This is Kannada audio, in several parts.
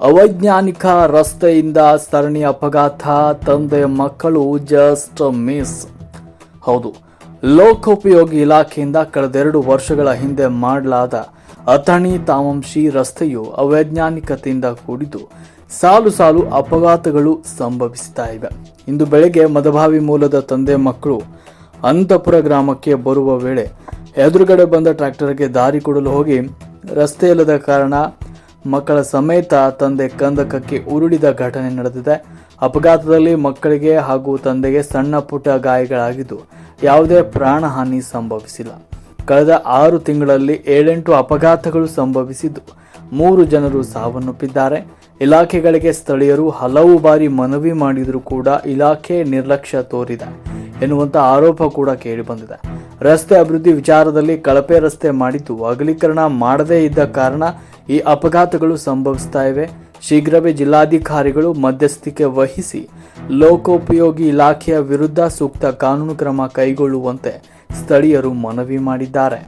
ಅವೈಜ್ಞಾನಿಕ ರಸ್ತೆಯಿಂದ ಸರಣಿ ಅಪಘಾತ, ತಂದೆ ಮಕ್ಕಳು ಜಸ್ಟ್ ಮಿಸ್ ಹೌದು, ಲೋಕೋಪಯೋಗಿ ಇಲಾಖೆಯಿಂದ ಕಳೆದೆರಡು ವರ್ಷಗಳ ಹಿಂದೆ ಮಾಡಲಾದ ಅಥಣಿ ತಾಮಂಶಿ ರಸ್ತೆಯು ಅವೈಜ್ಞಾನಿಕತೆಯಿಂದ ಕೂಡಿದ್ದು ಸಾಲು ಸಾಲು ಅಪಘಾತಗಳು ಸಂಭವಿಸ್ತಾ ಇವೆ. ಇಂದು ಬೆಳಗ್ಗೆ ಮದಭಾವಿ ಮೂಲದ ತಂದೆ ಮಕ್ಕಳು ಅಂತಪುರ ಗ್ರಾಮಕ್ಕೆ ಬರುವ ವೇಳೆ ಎದುರುಗಡೆ ಬಂದ ಟ್ರ್ಯಾಕ್ಟರ್ಗೆ ದಾರಿ ಕೊಡಲು ಹೋಗಿ ರಸ್ತೆ ಇಲ್ಲದ ಕಾರಣ ಮಕ್ಕಳ ಸಮೇತ ತಂದೆ ಕಂದಕಕ್ಕೆ ಉರುಳಿದ ಘಟನೆ ನಡೆದಿದೆ. ಅಪಘಾತದಲ್ಲಿ ಮಕ್ಕಳಿಗೆ ಹಾಗೂ ತಂದೆಗೆ ಸಣ್ಣ ಪುಟ್ಟ ಗಾಯಗಳಾಗಿದ್ದು, ಯಾವುದೇ ಪ್ರಾಣಹಾನಿ ಸಂಭವಿಸಿಲ್ಲ. ಕಳೆದ ಆರು ತಿಂಗಳಲ್ಲಿ ಏಳೆಂಟು ಅಪಘಾತಗಳು ಸಂಭವಿಸಿದ್ದು, ಮೂರು ಜನರು ಸಾವನ್ನಪ್ಪಿದ್ದಾರೆ. ಇಲಾಖೆಗಳಿಗೆ ಸ್ಥಳೀಯರು ಹಲವು ಬಾರಿ ಮನವಿ ಮಾಡಿದರೂ ಕೂಡ ಇಲಾಖೆ ನಿರ್ಲಕ್ಷ್ಯ ತೋರಿದೆ ಎನ್ನುವಂಥ ಆರೋಪ ಕೂಡ ಕೇಳಿಬಂದಿದೆ. ರಸ್ತೆ ಅಭಿವೃದ್ಧಿ ವಿಚಾರದಲ್ಲಿ ಕಳಪೆ ರಸ್ತೆ ಮಾಡಿದ್ದು ಅಗಲೀಕರಣ ಮಾಡದೇ ಇದ್ದ ಕಾರಣ ಈ ಅಪಘಾತಗಳು ಸಂಭವಿಸ್ತಾ ಇವೆ. ಶೀಘ್ರವೇ ಜಿಲ್ಲಾಧಿಕಾರಿಗಳು ಮಧ್ಯಸ್ಥಿಕೆ ವಹಿಸಿ ಲೋಕೋಪಯೋಗಿ ಇಲಾಖೆಯ ವಿರುದ್ಧ ಸೂಕ್ತ ಕಾನೂನು ಕ್ರಮ ಕೈಗೊಳ್ಳುವಂತೆ ಸ್ಥಳೀಯರು ಮನವಿ ಮಾಡಿದ್ದಾರೆ.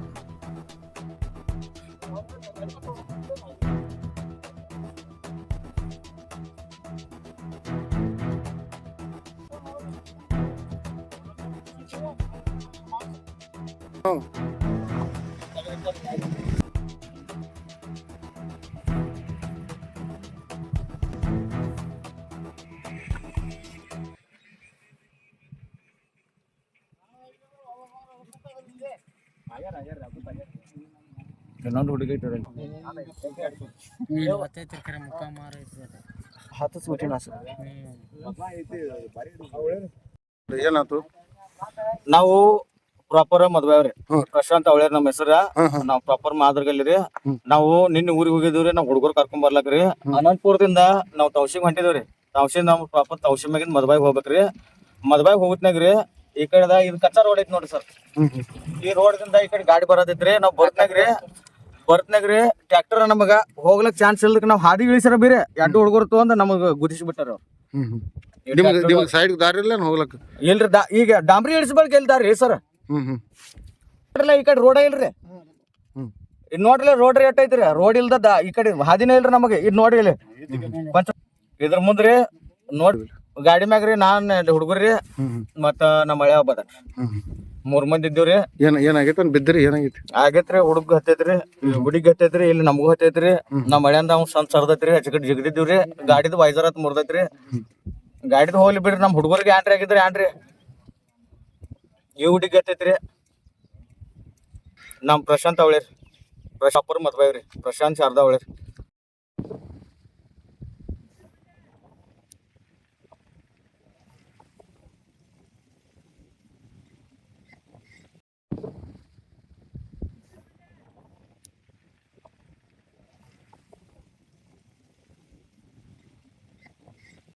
ಇನ್ನೊಂದು ಹುಡುಗಿ ಹತ್ತು ಸೂಚಿನ ಏನಾಯ್ತು? ನಾವು ಪ್ರಾಪರ್ ಮದ್ವೆ ಅವ್ರಿ. ಪ್ರಶಾಂತ್ ಅವಳೆ ನಮ್ಮ ಹೆಸರ. ನಾವ್ ಪ್ರಾಪರ್ ಮಾದರ್ಗಲ್ಲಿ ರೀ. ನಾವು ನಿನ್ನೆ ಊರಿಗೆ ಹೋಗಿದ್ವಿ ನಾವ್ ಹುಡುಗರು ಕರ್ಕೊಂಡ್ ಬರ್ಲಕ್ರಿ ಅನಂತಪುರದಿಂದ ನಾವ್ ತೌಸಿಗ್ ಹೊಂಟಿದ್ವಿ ತೌಸಿಂದ ನಾವ್ ಪ್ರಾಪರ್ ತೌಸಿ ಮ್ಯಾಗಿನ ಮದ್ವಾಗ್ ಹೋಗ್ಬೇಕ್ರಿ. ಮದ್ವಾಗ್ ರೀ ಈ ಕಡೆದ ಇದು ಕಚ್ಚಾ ರೋಡ್ ಐತಿ ನೋಡ್ರಿ ಸರ್. ಈ ರೋಡ್ ರೋಡ್ದಿಂದ ಈ ಕಡೆ ಗಾಡಿ ಬರತೈತ್ರಿ ನಾವ್ ಬರ್ತನಾಗ್ರಿ ಬರ್ತನಾಗ್ರಿ ಟ್ರಾಕ್ಟರ್ ನಮಗ ಹೋಗ್ಲಕ್ ಚಾನ್ಸ್ ಇಲ್ದಕ್ ನಾವ್ ಹಾದಿ ಇಳಿಸ್ಯಾರ ಬೇರೆ. ಎರಡು ಹುಡುಗರು ತಗೊಂಡ್ ನಮಗ್ ಗುದಿಸಿ ಬಿಟ್ಟಾರ ನಿಮ್ಗೆ ಸೈಡ್ ದಾರಿ ಇಲ್ಲ ಹೋಗ್ಲಕ್ಕ ಇಲ್ರಿ ಈಗ ಡಾಂಬ್ರಿ ಇಳಿಸ್ಬಾರ್ದು ದಾರಿ ಸರ್? ನೋಡ್ರಲ್ಲ ಈ ಕಡೆ ರೋಡ ಇಲ್ರಿ? ಹ್ಮ್. ಇದ್ ನೋಡ್ರಿ ರೋಡ್ ರೇಟ್ ಐತ್ರಿ ರೋಡ್ ಇಲ್ದ ಈ ಕಡೆ ಹಾದಿನೇ ಇಲ್ರಿ ನಮಗೆ ಇದ್ ನೋಡ್ರಿ ಇಲ್ಲಿ. ಪಂಚ ಇದ್ರ ಮುಂದ್ರಿ ನೋಡ್ ಗಾಡಿ ಮ್ಯಾಗ್ರಿ ನಾನ್ ಹುಡುಗರ್ರಿ ಹ್ಮ್ ಹ್ಮ್. ಮತ್ತ ನಮ್ಮ ಮಳೆ ಹಬ್ಬದ. ಹ್ಮ್ ಹ್ಮ್. ಮೂರ್ ಮಂದಿ ಇದ್ದೀವ್ರಿ ಏನ್ ಏನಾಗೈತೆ ಬಿದ್ದ್ರಿ ಏನಾಗೈತಿ ಆಗೈತ್ರಿ ಹುಡುಗ ಹತ್ತೈತ್ರಿ ಹುಡುಗಿ ಹತ್ತೈತ್ರಿ ಇಲ್ಲಿ ನಮಗೂ ಹತ್ತೈತ್ರಿ ನಮ್ಮ ಮಳೆಯಿಂದ ಅವ್ನು ಸಣ್ಣ ಸರ್ದೈತ್ರಿ ಹಚ್ಚಕಡೆ ಜಿಗದಿದ್ದೀವ್ರಿ ಗಾಡಿದ ವೈಸರ್ ಹತ್ ಮುರ್ದೈತ್ರಿ. ಗಾಡಿದ್ ಹೋಗ್ಲಿ ಬಿಡ್ರಿ ನಮ್ಮ ಹುಡುಗರಿಗೆ ಆನ್ರಿ ಆಗಿದ್ರಿ ಆನ್ರಿ ಈ ಹುಡುಗಿ ಗತೈತ್ರಿ ನಮ್ ಪ್ರಶಾಂತ್ ಅವಳೇರಿ ಪ್ರಶಾಪುರ್ ಮದ್ವೆ ರೀ ಪ್ರಶಾಂತ್ ಶಾರದಾ ಅವಳೇರಿ